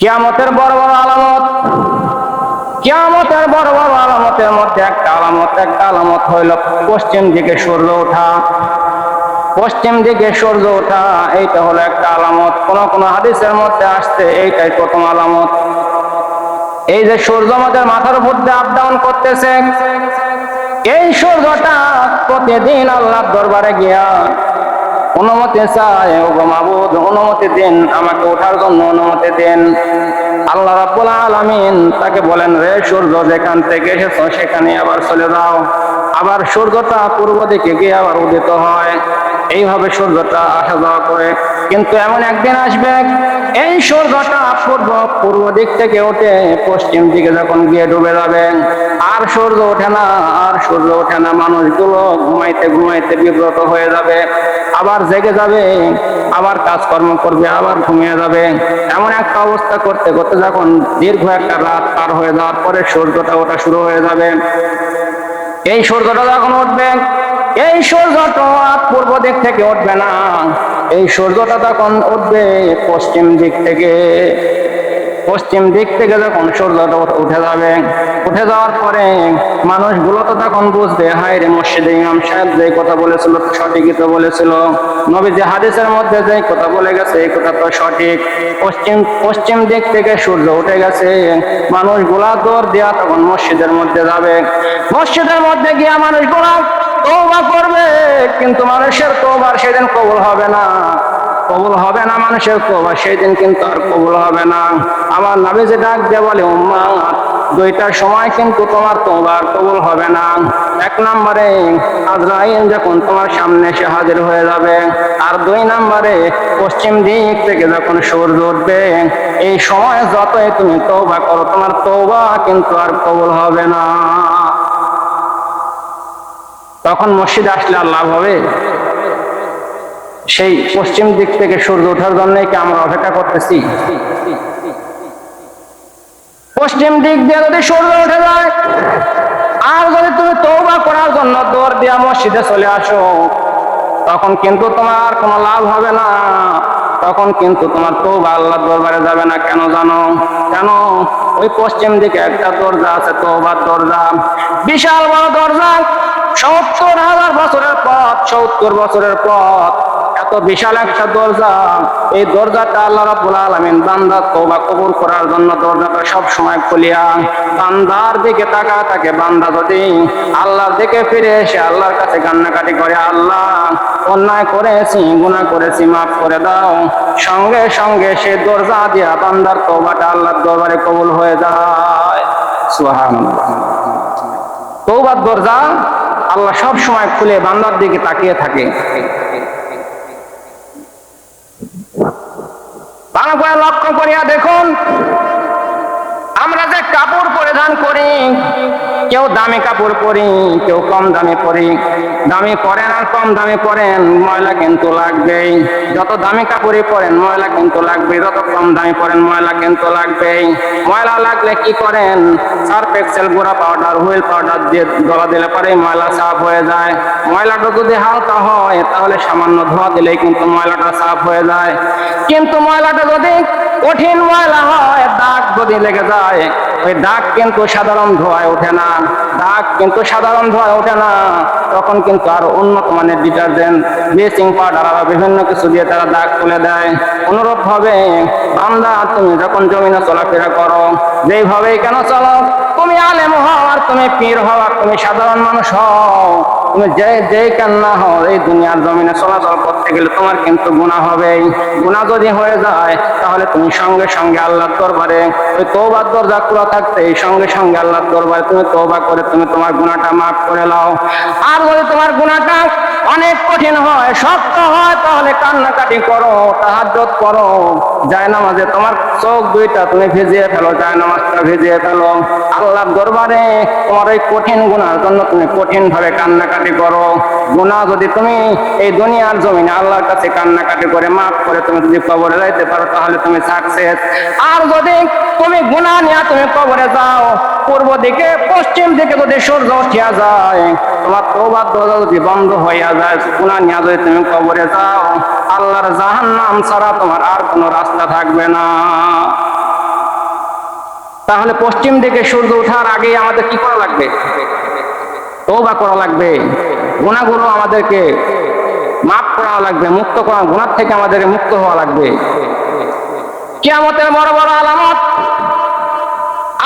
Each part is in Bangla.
কিয়ামতের বড় বড় আলামত। কিয়ামতের বড় বড় আলামতের মধ্যে একটা আলামত একটা আলামত হইল পশ্চিম দিকে সূর্য ওঠা। পশ্চিম দিকে সূর্য ওঠা, এইটা হলো একটা আলামত। কোন কোন হাদিসের মধ্যে আসছে, এইটাই প্রথম আলামত। এই যে সূর্য আমাদের মাথার উপর দিয়ে আপ ডাউন করতেছে, এই সূর্যটা প্রতিদিন আল্লাহর দরবারে গিয়া অনুমতি চায় ও মাবুদ, অনুমতি দিন, আমাকে ওঠার জন্য অনুমতি দিন। আল্লাহ রাব্বুল আলামিন তাকে বলেন, রে সূর্য, যেখান থেকে এসেছ সেখানে আবার চলে যাও। আবার সূর্যটা পূর্ব দিকে গিয়ে আবার উদিত হয়। এইভাবে সূর্যটা আসা যাওয়া করে। কিন্তু এমন একদিন আসবে, এই সূর্যটা পূর্ব পূর্ব দিক থেকে ওঠে, পশ্চিম দিকে যখন গিয়ে ডুবে যাবে, আর সূর্য ওঠে না, আর সূর্য ওঠে না, মানুষগুলো ঘুমাইতে ঘুমাইতে বিব্রত হয়ে যাবে। আবার জেগে যাবে, আবার কাজকর্ম করবে, আবার ঘুমিয়ে যাবে। এমন একটা অবস্থা করতে করতে যখন দীর্ঘ একটা রাত পার হয়ে যাওয়ার পরে সূর্যটা ওঠা শুরু হয়ে যাবে। এই সূর্যটা যখন উঠবে এই সূর্যটা পূর্ব দিক থেকে উঠবে না। এই সূর্যটা তখন উঠবে পশ্চিম দিক থেকে, পশ্চিম দিক থেকে যখন সূর্যটা উঠে যাবে, উঠে যাওয়ার পরে মানুষগুলো তো তখন বুঝবে, হায় রে মসজিদে ইমাম সাহেব যে কথা বলেছিল সঠিকই তো বলেছিল। নবী যে হাদিসের মধ্যে যে কথা বলে গেছে, এই কথা তো সঠিক। পশ্চিম পশ্চিম দিক থেকে সূর্য উঠে গেছে, মানুষগুলা দৌড় দেওয়া তখন মসজিদের মধ্যে যাবে। মসজিদের মধ্যে গিয়া মানুষগুলা তৌবা করবে, কিন্তু মানুষের তৌবার সেদিন কবুল হবে না। কবুল হবে না মানুষের তৌবা সেই দিন কিন্তু আর কবুল হবে না। আমার নামে যে ডাক দিয়ে বলে, উম্মা দুইটার সময় কিন্তু তোমার তোমার কবুল হবে না। এক নম্বরে আজরাইল যখন তোমার সামনে এসে হাজির হয়ে যাবে, আর দুই নম্বরে পশ্চিম দিক থেকে যখন সূর্য উঠবে, এই সময় যতই তুমি তৌবা করো, তোমার তৌবা কিন্তু আর কবুল হবে না। তখন মসজিদে আসলে আর লাভ হবে। সেই পশ্চিম দিক থেকে সূর্য ওঠার জন্যই কি আমরা অপেক্ষা করতেছি? পশ্চিম দিক দিয়ে যদি সূর্য উঠে যায়, আর যদি তুমি তৌবা করার জন্য দৌড় দিয়া মসজিদে চলে আসো, তখন কিন্তু তোমার কোনো লাভ হবে না। তখন কিন্তু তোমার তৌবা আল্লাহ দরবারে যাবে না। কেন জানো? কেন? ওই পশ্চিম দিকে একটা দরজা আছে তৌবার দরজা। বিশাল বড় দরজা। সত্তর হাজার বছরের পথ, সত্তর বছরের পথ। এত বিশাল একটা দরজা। এই দরজাটা আল্লাহ রাব্বুল আলামিন বান্দা তওবা কবুল করার জন্য দরজাটা সব সময় খুলিয়া বান্দার দিকে তাকা থাকে। বান্দা যদি আল্লাহর দিকে ফিরে এসে আল্লাহর কাছে কান্নাকাটি করে, আল্লাহ, অন্যায় করেছি, গুনাহ করেছি, মাফ করে দাও। সঙ্গে সঙ্গে সে দরজা দিয়া বান্দার তওবাটা আল্লাহর দরবারে কবুল হয়ে যায়। সুবহানাল্লাহ। তৌবার দরজা আল্লাহ সব সময় খুলে বান্দার দিকে তাকিয়ে থাকে। লক্ষ্য করিয়া দেখুন, আমরা যে কাপড় পরিধান করি কেউ দামি কাপড় পরি, কেউ কম দামে পরি। দামি পরেন আর কম দামে পরেন, ময়লা কিন্তু লাগবেই। যত দামি কাপড়ই পরেন, ময়লা কিন্তু লাগবে যত কম দামি পরেন, ময়লা কিন্তু লাগবেই। ময়লা লাগলে কি করেন? সার্ফ এক্সেল, গুঁড়া পাউডার, হুইল পাউডার দিয়ে গলা দিলে পরে ময়লা সাফ হয়ে যায়। ময়লাটা যদি হালকা হয়, তাহলে সামান্য ধোয়া দিলেই কিন্তু ময়লাটা সাফ হয়ে যায়। কিন্তু ময়লাটা যদি কঠিন ময়লা হয়, দাগ যদি লেগে যায়, ওই দাগ কিন্তু সাধারণ ধোয়ায় ওঠে না। দাগ কিন্তু সাধারণ ধোয়ায় ওঠে না। তখন কিন্তু আরও উন্নত মানের ডিটারজেন্ট, ব্লিচিং পাউডার আর বিভিন্ন কিছু দিয়ে তারা দাগ তুলে দেয়। অনুরূপ ভাবে বান্দা, তুমি যখন জমিনে চলাফেরা করো, যেইভাবেই কেন চলো, তুমি আলেম হও তুমি পীর হও আর তুমি সাধারণ মানুষ হও। তুমি যে যেই কান্না হও, এই দুনিয়ার জমিনে চলাচল করতে গেলে তোমার কিন্তু গুণা হবে গুণা যদি হয়ে যায়, তাহলে তুমি সঙ্গে সঙ্গে আল্লাহর দরবারে ওই তৌবার দরজা খোলা থাকতে, এই সঙ্গে সঙ্গে আল্লাহর দরবারে তুমি তৌবা করে তুমি তোমার গুণাটা মাফ করে নাও। আর যদি তোমার গুণাটা অনেক কঠিন হয়, শক্ত হয়, তাহলে কান্নাকাটি করো তাহাজ্জত করো। যায় নামাজে তোমার চোখ দুইটা তুমি ভিজিয়ে ফেলো যায় নামাজটা ভিজিয়ে ফেলো। আল্লাহর দরবারে তোমার এই কঠিন গুণার জন্য তুমি কঠিন ভাবে কান্নাকাটি করো। গুণা যদি তুমি এই দুনিয়ার জমিনে আল্লাহর কাছে কান্নাকাটি করে মাফ করে তুমি যদি কবরে যাইতে পারো, তাহলে তুমি সাকসেস আর যদি তুমি গুণা নিয়ে তুমি কবরে যাও, পূর্ব দিকে, পশ্চিম দিকে যদি সূর্য উঠিয়া যায়, তোমার তোবার দরজা যদি বন্ধ হইয়া যায়, গুণা নিয়ে যদি তুমি কবরে যাও, আল্লাহর জাহান্নাম ছাড়া তোমার আর কোনো রাস্তা থাকবে না। তাহলে পশ্চিম দিকে সূর্য ওঠার আগে আমাদের কি করা লাগবে? তৌবা করা লাগবে। গুণাগুলো আমাদেরকে মাফ করা লাগবে, মুক্ত করা, গুণার থেকে আমাদের মুক্ত হওয়া লাগবে। কেয়ামতের বড় বড় আলামত।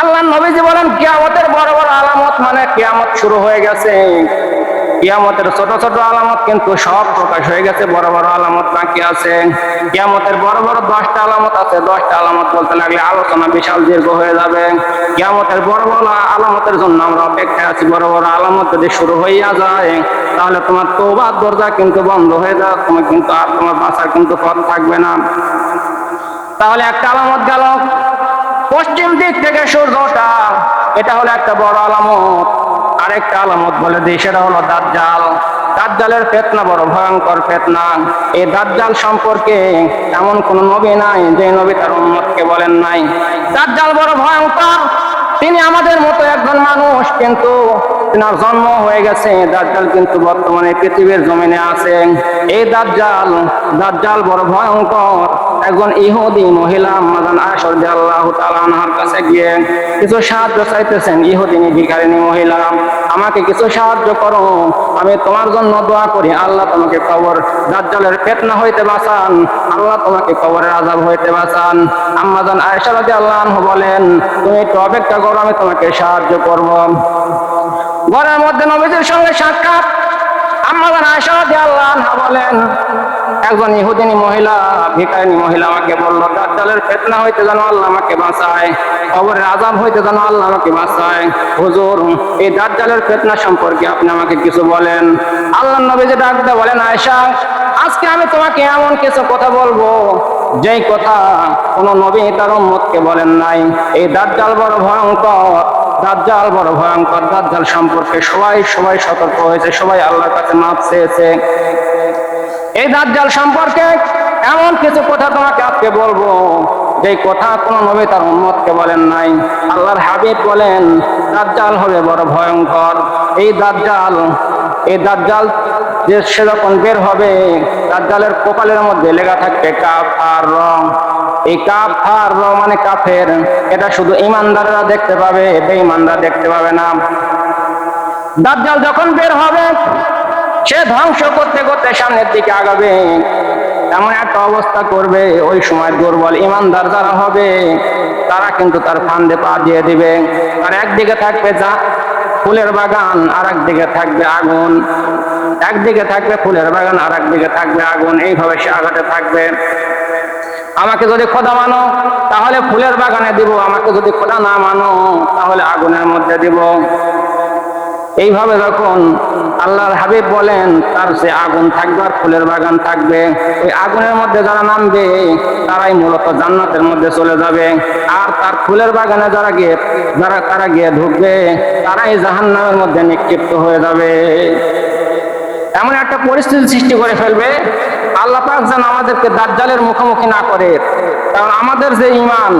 আল্লাহ নবীজি বলেন, কেয়ামতের বড় বড় আলামত মানে কেয়ামত শুরু হয়ে গেছে। কিয়ামতের ছোট ছোট আলামত কিন্তু সব প্রকাশ হয়ে গেছে, বড় বড় আলামত বাকি আছে। কিয়ামতের বড় বড় দশটা আলামত আছে, দশটা আলামত বলতে লাগলে আলোচনা বিশাল দীর্ঘ হয়ে যাবে। কিয়ামতের বড় বড় আলামতের জন্য আমরা অপেক্ষায় আছি, বড় বড় আলামত যদি শুরু হইয়া যায়, তাহলে তোমার তোবার দরজা কিন্তু বন্ধ হয়ে যায় তোমার কিন্তু আর তোমার বাঁচার কিন্তু পথ থাকবে না। তাহলে একটা আলামত গেল, পশ্চিম দিক থেকে সূর্যটা, এটা হলো একটা বড় আলামত। আরেকটা আলামত বলে দিই, সেটা হলো দাজ্জাল। দাজ্জালের ফেতনা বড় ভয়ঙ্কর ফেতনা। এই দাজ্জাল সম্পর্কে এমন কোন নবী নাই, যে নবী তার উম্মতকে বলেন নাই। দাজ্জাল বড় ভয়ঙ্কর। তিনি আমাদের মতো একজন মানুষ, কিন্তু তিনার জন্ম হয়ে গেছে। দাজ্জাল কিন্তু বর্তমানে পৃথিবীর জমিনে আছে। এই দাজ্জাল দাজ্জাল বড় ভয়ঙ্কর একজন ইহুদি মহিলা মাদান আশর আল্লাহ তালানহার কাছে গিয়ে কিছু সাহায্য চাইতেছেন ইহুদিনী ভিখারিনী মহিলা আমাকে কিছু সাহায্য করো, আমি তোমার জন্য দোয়া করি। আল্লাহ তোমাকে কবর, দাজ্জালের ফেতনা হইতে বাঁচান। আল্লাহ তোমাকে কবরের আজাব হইতে বাঁচান। আম্মাজান আয়েশা রাদিয়াল্লাহু আনহু বলেন, তুমি একটু অপেক্ষা করো, আমি তোমাকে সাহায্য করব। ঘরের মধ্যে নবীজির সঙ্গে সাক্ষাৎ। আয়েশা রাদিয়াল্লাহু আনহা বলেন, একজন ইহুদিনী মহিলা ভিকারিনী মহিলা আমাকে বলল, দাজ্জালের ফেতনা হইতে যেন আল্লাহ আমাকে বাঁচায়, কবরের আজাব হইতে যেন আল্লাহ আমাকে বাঁচায়। হুজুর, এই দাজ্জালের ফেতনা সম্পর্কে আপনি আমাকে কিছু বলেন। আল্লাহ নবী যে ডাক দিয়ে বলেন, আয়েশা, আজকে আমি তোমাকে এমন কিছু কথা বলব, যেই কথা কোন নবী তার উম্মতকে বলেন নাই। এই দাজ্জাল বড় ভয়ঙ্কর। দাজ্জাল বড় ভয়ঙ্কর। দাজ্জাল সম্পর্কে সবাই সবাই সতর্ক হয়েছে, সবাই আল্লাহর কাছে মাপ চেয়েছে। এই দাজ্জাল সম্পর্কে এমন কিছু কথা তোমাকে আজকে বলব যে কথা কোন নবী তার উম্মতকে বলেন নাই। আল্লাহর হাবিব বলেন, দাজ্জাল হবে বড় ভয়ঙ্কর। এই দাজ্জাল এই দাজ্জাল যে সে যখন বের হবে, দাজ্জালের কপালের মধ্যে লেখা থাকবে কাপ আর রং। এই কাপ আর র মানে কাফের। এটা শুধু ইমানদাররা দেখতে পাবে, বেঈমানরা দেখতে পাবে না। দাজ্জাল যখন বের হবে, সে ধ্বংস করতে করতে সামনের দিকে আগাবে। এমন একটা অবস্থা করবে, ওই সময় দুর্বল ইমানদার যারা হবে, তারা কিন্তু তার ফান্দে পা দিয়ে দিবে। আর একদিকে থাকবে যা, ফুলের বাগান, আর একদিকে থাকবে আগুন। একদিকে থাকবে ফুলের বাগান, আর একদিকে থাকবে আগুন। এইভাবে সে আঘাতে থাকবে। আমাকে যদি খোদা মানো, তাহলে ফুলের বাগানে দিব। আমাকে যদি খোদা না মানো, তাহলে আগুনের মধ্যে দিব। এইভাবে যখন আল্লাহর হাবিব বলেন, তার সে আগুন থাকবে আর ফুলের বাগান থাকবে। ওই আগুনের মধ্যে যারা নামবে, তারাই মূলত জান্নাতের মধ্যে চলে যাবে। আর তার ফুলের বাগানে যারা গিয়ে, যারা তারা গিয়ে ঢুকবে, তারাই জাহান্নামের মধ্যে নিক্ষিপ্ত হয়ে যাবে। এমন একটা পরিস্থিতি সৃষ্টি করে ফেলবে আল্লাহ পাক যেন আমাদেরকে দাজ্জালের মুখোমুখি না করে। কারণ আমাদের যে ইমান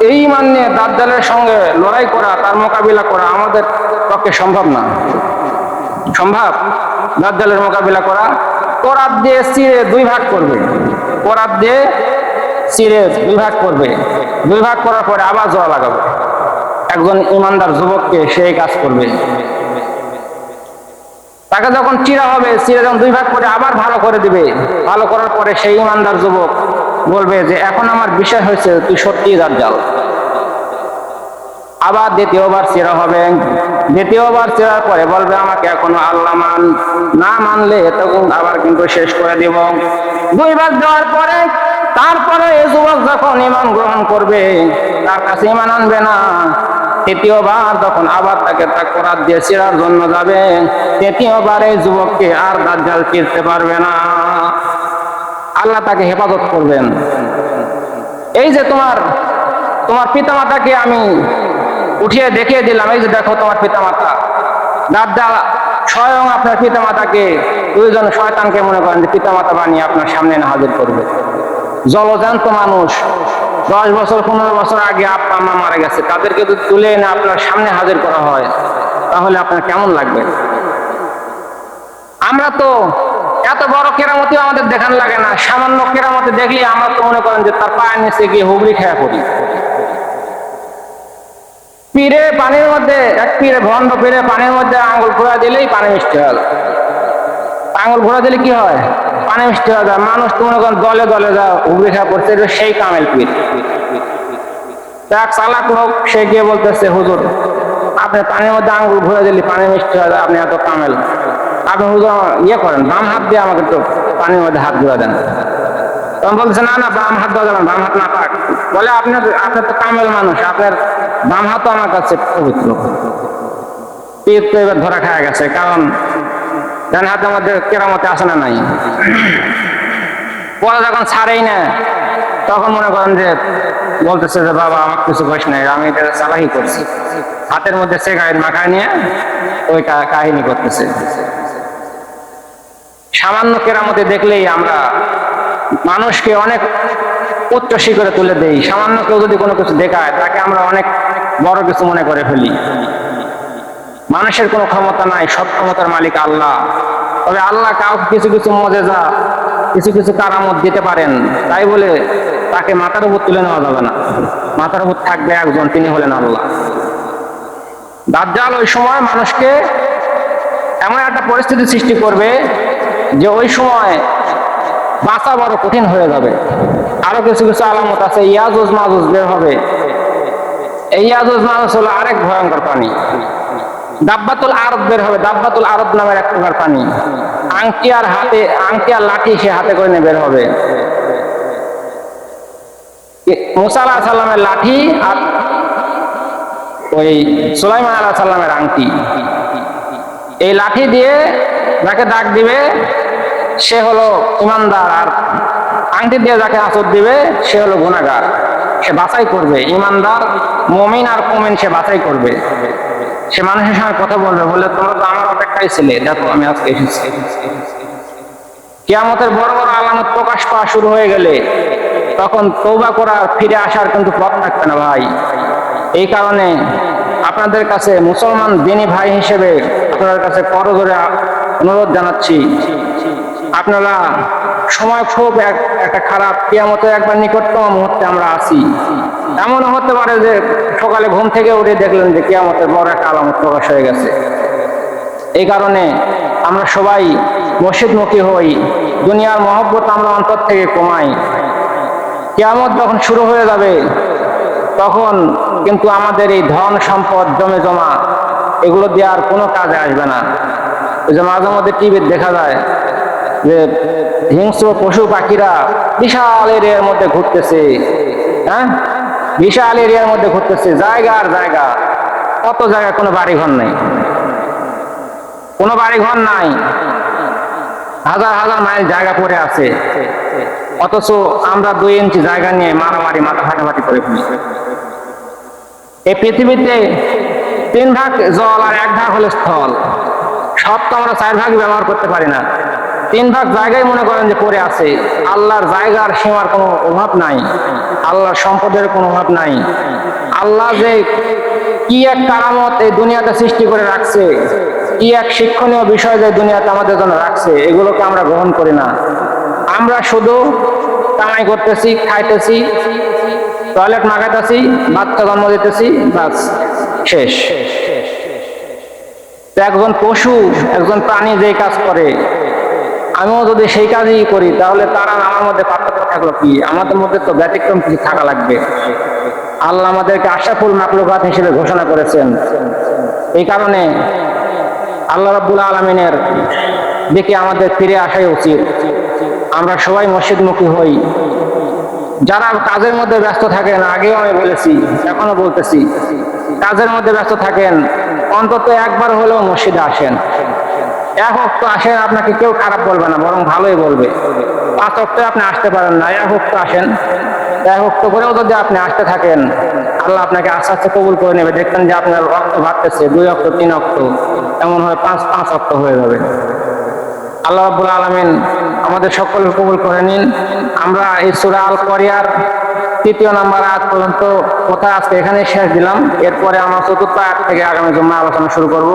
এই ইমান নিয়ে দাজ্জালের সঙ্গে লড়াই করা, তার মোকাবিলা করা আমাদের পক্ষে সম্ভব না। সম্ভব? দাজ্জালের মোকাবিলা করা? কোরআত দিয়ে চিরে দুই ভাগ করবে। কোরআত দিয়ে চিরে দুই ভাগ করবে। দুই ভাগ করার পরে আবার জোড়া লাগাবে। একজন ইমানদার যুবককে সেই কাজ করবে। তাকে যখন চিরা হবে, চিরা যখন দুই ভাগ করে আবার ভালো করে দিবে, ভালো করার পরে সেই ইমানদার যুবক বলবে যে, এখন আমার বিষয় হয়েছে, তুই সত্যি দাজ্জাল। আবার দ্বিতীয়বার চেরা হবে। দ্বিতীয়বার চেরার পরে বলবে, আমাকে এখনও আল্লাহ মান, না মানলে তখন আবার কিন্তু শেষ করে দিব। দুই ভাগ দেওয়ার পরে, তারপরে এই যুবক যখন ইমান গ্রহণ করবে, তার কাছে ইমান আনবে না তৃতীয়বার যখন আবার তাকে তা করার দিয়ে চেরার জন্য যাবে, তৃতীয়বার এই যুবককে আর দাজ্জাল চিরতে পারবে না। আল্লাহ তাকে হেফাজত করবেন। এই যে তোমার তোমার পিতামাতাকে আমি উঠিয়ে দেখিয়ে দিলাম, এই যে দেখো তোমার পিতামাতা। দাদা স্বয়ং আপনার পিতামাতাকে দুইজন শয়তানকে মনে করেন যে পিতামাতা বানিয়ে আপনার সামনে না হাজির করবে। জলজান্ত মানুষ দশ বছর, পনেরো বছর আগে আপা মা মারা গেছে। তাদেরকে যদি তুলে এনে আপনার সামনে হাজির করা হয়, তাহলে আপনার কেমন লাগবে? আমরা তো এত বড় কেরামতি আমাদের দেখান লাগে না। সামান্য কেরামতি দেখলে আমরা তো মনে করেন যে তার পায়ের নিচে গিয়ে হুগড়ি খেয়া করি পীরে পানির মধ্যে, এক পীরে ভণ্ড পীরে পানির মধ্যে আঙুল ঘোরা দিলেই পানি মিষ্টি হয়। আঙুল ঘোরা দিলে কি হয়? পানি মিষ্টি হয়ে যায় মানুষ তো মনে করেন দলে দলে যা উবড়ে করছে, এটা সেই কামেল পীর। তো এক চালাক লোক সে গিয়ে বলতেছে, হুজুর, আপনি পানির মধ্যে আঙুল ঘুরে দিলে পানি মিষ্টি হয়ে আপনি এত কামেল। আপনি হুজুর ইয়ে করেন, বাম হাত দিয়ে আমাকে একটু পানির মধ্যে হাত ঘুরে দেন। তখন বলছে না না, বাম হাত দেওয়া যাবে বাম হাত না পাক। বলে আপনার আপনার তো কামেল মানুষ, আপনার বাম হাতও আমার কাছে পবিত্র। পীর তো এবার ধরা খাওয়া গেছে, কারণ ডান হাতে আমাদের কেরামতে আসে না নাই। পরে যখন ছাড়েই না, তখন মনে করেন যে, বলতেছে যে, বাবা, আমার কিছু বয়স নাই, আমি এটা চালাকি করছি। হাতের মধ্যে সেগাইট মাখায় নিয়ে ওই কাহিনী করতেছে। সামান্য কেরামতে দেখলেই আমরা মানুষকে অনেক উচ্চ শিখরে তুলে দেই। সামান্য কেউ যদি কোনো কিছু দেখায়, তাকে আমরা অনেক বড় কিছু মনে করে ফেলি। মানুষের কোনো ক্ষমতা নাই সব ক্ষমতার মালিক আল্লাহ। তবে আল্লাহ কাউকে কিছু কিছু মজেজা, কিছু কিছু কারামত দিতে পারেন। তাই বলে তাকে মাথার উপর তুলে নেওয়া যাবে না। মাথার উপর থাকবে একজন, তিনি হলেন আল্লাহ। দাজ্জাল ওই সময় মানুষকে এমন একটা পরিস্থিতি সৃষ্টি করবে যে ওই সময় বাঁচা বড় কঠিন হয়ে যাবে। আরও কিছু কিছু আলামত আছে ইয়াজুজ মাজুজ বের হবে। এই ইয়াজুজ মাজুজ হলো আরেক ভয়ঙ্কর প্রাণী। দাব্বাতুল আরব বের হবে, দাব্বাতুল আরব নামের এক প্রকার পানি। আংটি আর হাতে আংটি আর লাঠি সে হাতে করে নিয়ে বের হবে। মুসা আলাহ সাল্লামের লাঠি আর ওই সুলাইমান আলাহ সাল্লামের আংটি। এই লাঠি দিয়ে যাকে দাগ দিবে, সে হলো ইমানদার। আর আংটি দিয়ে যাকে আঁচড় দিবে, সে হলো গুণাগার সে বাছাই করবে। ইমানদার, মমিন আর কমিন সে বাছাই করবে। সে মানুষের সঙ্গে কথা বলবে বলে তোমরা তো আমার অপেক্ষায় ছিলে। দেখো, আমি আজকে এসেছি। কিয়ামতের বড় বড় আলামত প্রকাশ পাওয়া শুরু হয়ে গেলে তখন তৌবা করার ফিরে আসার কিন্তু পথ থাকবে না ভাই। এই কারণে আপনাদের কাছে মুসলমান দিনী ভাই হিসেবে আপনাদের কাছে করজোরে অনুরোধ জানাচ্ছি। আপনারা সময় খুব এক- একটা খারাপ কিয়ামতের একবার নিকটতম মুহূর্তে আমরা আছি। এমনও হতে পারে যে সকালে ঘুম থেকে উঠে দেখলেন যে কেয়ামতের বড় একটা আলামত প্রকাশ হয়ে গেছে। এই কারণে আমরা সবাই মসজিদমুখী হই, দুনিয়ার মহব্বত আমরা অন্তর থেকে কমাই। কেয়ামত যখন শুরু হয়ে যাবে, তখন কিন্তু আমাদের এই ধন সম্পদ জমে জমা, এগুলো দিয়ে আর কোনো কাজে আসবে না। ওই যে মাঝে মধ্যে টিভিতে দেখা যায় যে হিংস্র পশু পাখিরা বিশাল এরিয়ার মধ্যে ঘুরতেছে। হ্যাঁ? বিশাল এরিয়ার মধ্যে ঘুরতেছে। জায়গা আর জায়গা। কত জায়গায় কোনো বাড়ি ঘর নেই। কোনো বাড়ি ঘর নাই। হাজার হাজার মাইল জায়গা পড়ে আছে। অথচ আমরা দুই ইঞ্চি জায়গা নিয়ে মারামারি, মাথা ফাটাফাটি করে ফেলি এই পৃথিবীতে তিন ভাগ জল আর এক ভাগ হলো স্থল। সব তো আমরা চার ভাগ ব্যবহার করতে পারি না। তিন ভাগ জায়গায় মনে করেন যে পড়ে আছে। আল্লাহর জায়গার সীমার কোনো অভাব নাই। আল্লাহর সম্পদের কোনো অভাব নাই। আল্লাহ যে কি এক কারামত এই দুনিয়াতে সৃষ্টি করে রাখছে, কি এক শিক্ষণীয় বিষয় যে দুনিয়াতে আমাদের জন্য রাখছে, এগুলোকে আমরা গ্রহণ করি না। আমরা শুধু কামাই করতেছি, খাইতেছি, টয়লেট মাগাইতেছি, বাচ্চা জন্ম দিতেছি, বাস, শেষ। একজন পশু, একজন প্রাণী যেই কাজ করে আমিও যদি সেই কাজই করি, তাহলে তারা আমার মধ্যে পার্থক্য থাকল কি? আমাদের মধ্যে তো ব্যতিক্রম কিছু থাকা লাগবে। আল্লাহ আমাদেরকে আশাফুল মাকলুকাত হিসেবে ঘোষণা করেছেন। এই কারণে আল্লাহ রাব্বুল আলমিনের দিকে আমাদের ফিরে আসাই উচিত। আমরা সবাই মসজিদমুখী হই। যারা কাজের মধ্যে ব্যস্ত থাকেন, আগেও আমি বলেছি, এখনও বলতেছি, কাজের মধ্যে ব্যস্ত থাকেন, অন্তত একবার হলেও মসজিদে আসেন। এক অক্ত আসেন, আপনাকে কেউ খারাপ বলবে না, বরং ভালোই বলবে। পাঁচ অক্টে আপনি আসতে পারেন না, এক অক্ত আসেন। এক অক্ত করেও যদি আপনি আসতে থাকেন, আল্লাহ আপনাকে আস্তে আস্তে কবুল করে নেবে। দেখবেন যে আপনার রক্ত বাড়তেছে দুই অক্ত তিন অক্ত এমন হয় পাঁচ পাঁচ অক্ত হয়ে যাবে। আল্লাহ রাব্বুল আলামিন আমাদের সকল কবুল করে নিন। আমরা এই সূরা আল করিয়ার তৃতীয় নাম্বার আয়াত পর্যন্ত কথা আজকে এখানে শেষ দিলাম। এরপরে আমরা চতুর্থ আয়াত থেকে আগামী জুম্মা আলোচনা শুরু করব।